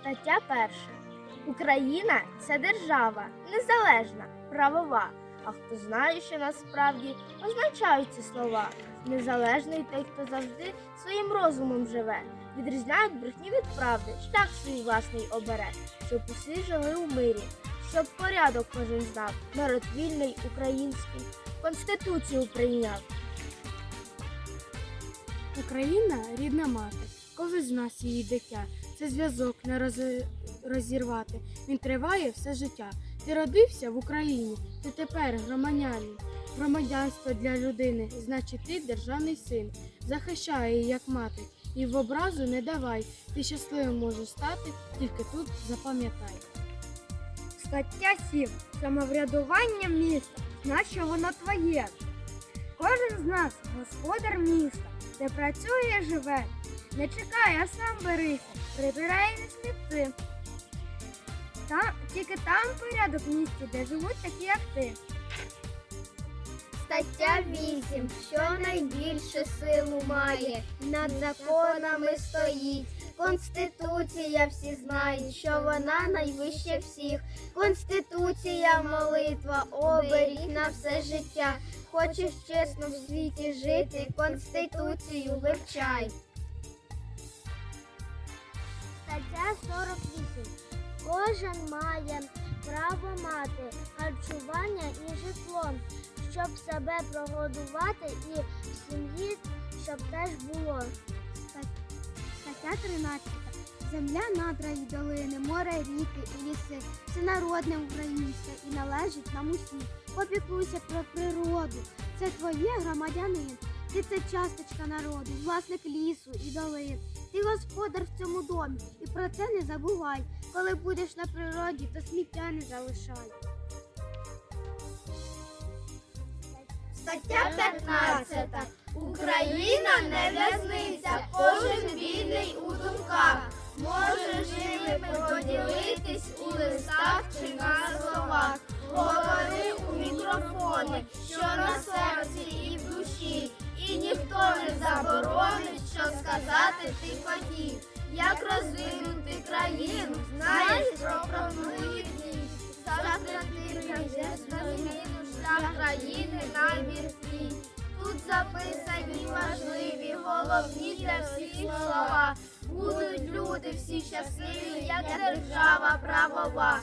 Стаття перша. Україна це держава, незалежна, правова. А хто знає, що насправді означають ці слова? Незалежний той, хто завжди своїм розумом живе, відрізняють брехню від правди, шлях свій власний обере, щоб усі жили у мирі, щоб порядок кожен знав, народ вільний український, конституцію прийняв. Україна рідна мати, кожен з нас її дитя. Це зв'язок не роз- розірвати. Він триває все життя. Ти родився в Україні, ти тепер громадянин. Громадянство для людини, значить ти державний син. Захищає її як мати. І в образу не давай. Ти щасливим можеш стати, тільки тут запам'ятай. Стаття 7. Самоврядування міста. Нащо воно твоє? Кожен з нас господар міста, де працює і живе. Не чекай, а сам берися, прибирай і не. Там, тільки там порядок в місті, де живуть такі, як ти. Стаття 8. Що найбільше силу має, над законами стоїть. Конституція всі знають, що вона найвища всіх. Конституція, молитва, оберіг на все життя. Хочеш чесно в світі жити, конституцію вивчай. 48. Кожен має право мати харчування і житло, щоб себе прогодувати і в сім'ї, щоб теж було. Стаття 13. Земля, надра і долини, море, ріки і ліси. Все народне українське і належить нам усім. Попіклуйся про природу. Це твоє громадянин. Ти це часточка народу, власник лісу і долин. Господар в цьому домі, і про це не забувай. Коли будеш на природі, то сміття не залишай. Стаття 15. Україна не в'язниця, кожен вільний у думках. Може живими поділитись у листах чи на словах. Говори у мікрофони, що що сказати ти хотів. Як розвинути країну, знаєш, пропонує дні. Завтра ти на зміну шлях країни набір твій. Тут записані важливі, головні для всіх слова. Будуть люди всі щасливі, як держава правова.